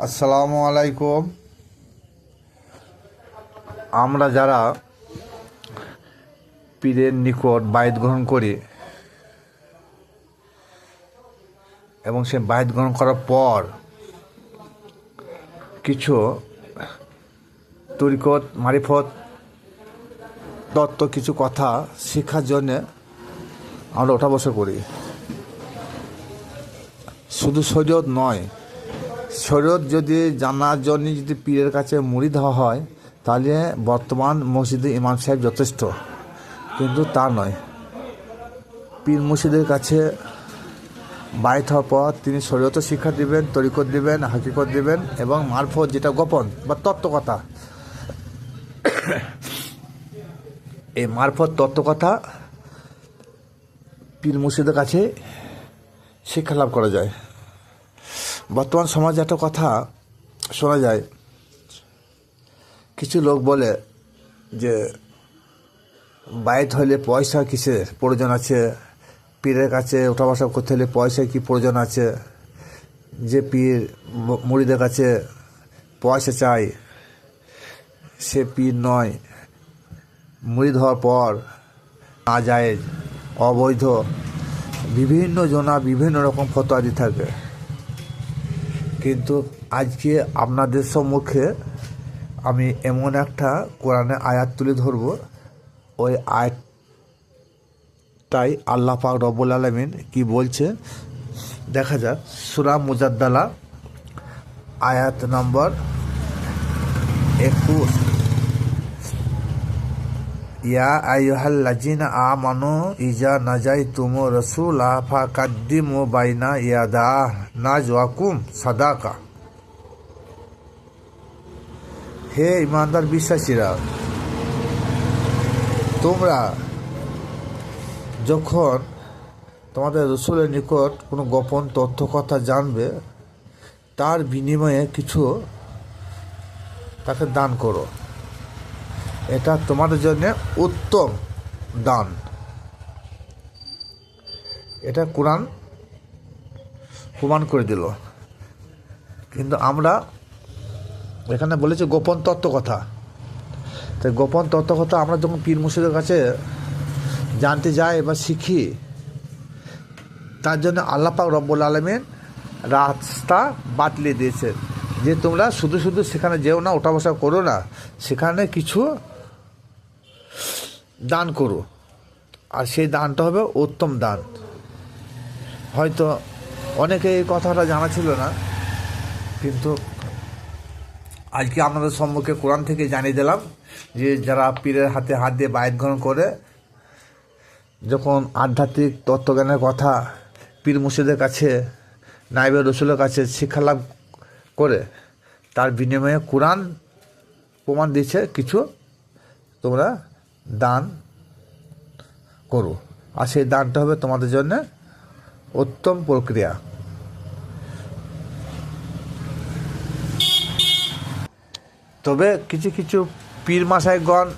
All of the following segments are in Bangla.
আসসালামু আলাইকুম। আমরা যারা পীরের নিকট বায়ত গ্রহণ করি এবং সে বায়ত গ্রহণ করার পর কিছু তরিকত, মারিফত, তত্ত্ব, কিছু কথা শেখার জন্যে আমরা ওঠা বসা করি। শুধু শরীয়ত নয় শরীয়ত যদি জানার জন্য যদি পীরের কাছে মুড়ি দেওয়া হয়, তাহলে বর্তমান মসজিদে ইমাম সাহেব যথেষ্ট। কিন্তু তা নয়। পীর মসজিদের কাছে বাইত হওয়ার পর তিনি শরীয়ত শিক্ষা দিবেন, তরিকত দিবেন, হাকিকত দিবেন এবং মারফত যেটা গোপন বা তত্ত্বকথা। এই মারফত, তত্ত্বকথা পীর মুর্শিদের কাছে শিক্ষা লাভ করা যায়। বর্তমান সমাজে একটা কথা শোনা যায়। কিছু লোক বলে যে বাইত হলে পয়সা কিসের প্রয়োজন আছে? পীরের কাছে ওঠা বসা করতে হলে পয়সা কি প্রয়োজন আছে? যে পীর মুড়িদের কাছে পয়সা চাই সে পীর নয়। মুড়ি হওয়ার পর না যায়, অবৈধ। বিভিন্ন জনা বিভিন্ন রকম ফতোয়া দিয়ে থাকে। কিন্তু আজকে আপনাদের সম্মুখে আমি এমন একটা কোরআনে আয়াত তুলে ধরব। ওই আয়াতটাই আল্লাহ পাক রব্বুল আলমিন কি বলছে? দেখা যাক, সুরা মুজাদ্দালা, আয়াত নম্বর একুশ। ইয়া আইহাল্লাজিনা আমানু ইজা নাজাই রসুলা ফা কাদ্দিমু বাইনা ইয়াদা নাজওয়াকুম সাদাকা। হে ইমানদার বিশ্বাসীরা, তোমরা যখন তোমাদের রসুলের নিকট কোনো গোপন তথ্য কথা জানবে, তার বিনিময়ে কিছু তাকে দান করো। এটা তোমাদের জন্য উত্তম দান। এটা কোরআন প্রমাণ করে দিল। কিন্তু আমরা এখানে বলেছি গোপন তত্ত্ব কথা। তো গোপন তত্ত্ব কথা আমরা যখন পীর মুর্শিদের কাছে জানতে যাই বা শিখি, তার জন্য আল্লাপাক রব্বুল আলমেন রাস্তা বাতলে দিয়েছে যে তোমরা শুধু শুধু সেখানে যেও না, ওঠা বসা করো না, সেখানে কিছু দান করো। আর সেই দানটা হবে উত্তম দান। হয়তো অনেকে এই কথাটা জানা ছিল না, কিন্তু আজকে আপনাদের সম্মুখে কোরআন থেকে জানিয়ে দিলাম যে যারা পীরের হাতে হাত দিয়ে বায়ত গ্রহণ করে, যখন আধ্যাত্মিক তত্ত্বজ্ঞানের কথা পীর মুর্শিদের কাছে নাইবের রসুলের কাছে শিক্ষা লাভ করে, তার বিনিময়ে কোরআন প্রমাণ দিচ্ছে কিছু তোমরা দান করো। আর সেই দানটা হবে তোমাদের জন্য উত্তম প্রক্রিয়া। তবে কিছু কিছু পীর মাসাইগণ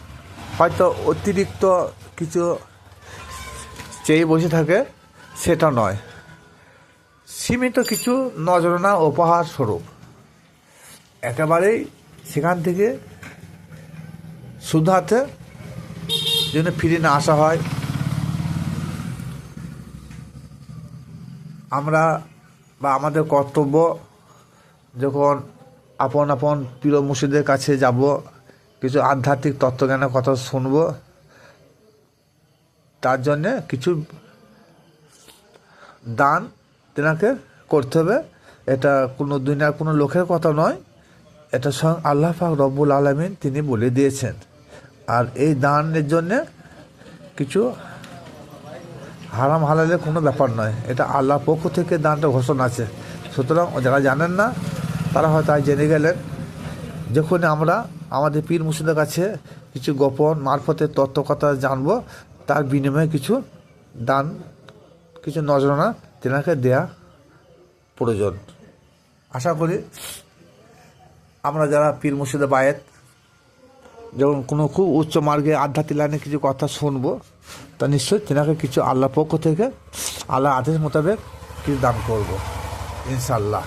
হয়তো অতিরিক্ত কিছু চেয়ে বসে থাকে, সেটা নয়। সীমিত কিছু নজরানা উপহার স্বরূপ। একেবারেই সেখান থেকে শুধু যেন ফিরে না আসা হয়। আমরা বা আমাদের কর্তব্য যখন আপন আপন প্রিয় মুর্শিদের কাছে যাব, কিছু আধ্যাত্মিক তত্ত্বজ্ঞানের কথা শুনব, তার জন্যে কিছু দান তেনাকে করতে হবে। এটা কোনো দুনিয়ার কোনো লোকের কথা নয়, এটা স্বয়ং আল্লাহ পাক রব্বুল আলমিন তিনি বলে দিয়েছেন। আর এই দানের জন্যে কিছু হারাম হালালের কোনো ব্যাপার নয়। এটা আল্লাহর পক্ষ থেকে দানটা ঘোষণা আছে। সুতরাং যারা জানেন না, তারা হয়তো আজ জেনে গেলেন, যখন আমরা আমাদের পীর মুর্শিদের কাছে কিছু গোপন মারফতের তত্ত্ব কথা জানব, তার বিনিময়ে কিছু দান, কিছু নজরানা তেনাকে দেয়া প্রয়োজন। আশা করি আমরা যারা পীর মুর্শিদের বায়েত যখন কোনো খুব উচ্চ মার্গে আধ্যাত্মিক লাইনে কিছু কথা শুনব, তা নিশ্চয়ই তেনাকে কিছু আল্লাহ পক্ষ থেকে আল্লাহ আদেশ মোতাবেক কিছু দান করব ইনশাল্লাহ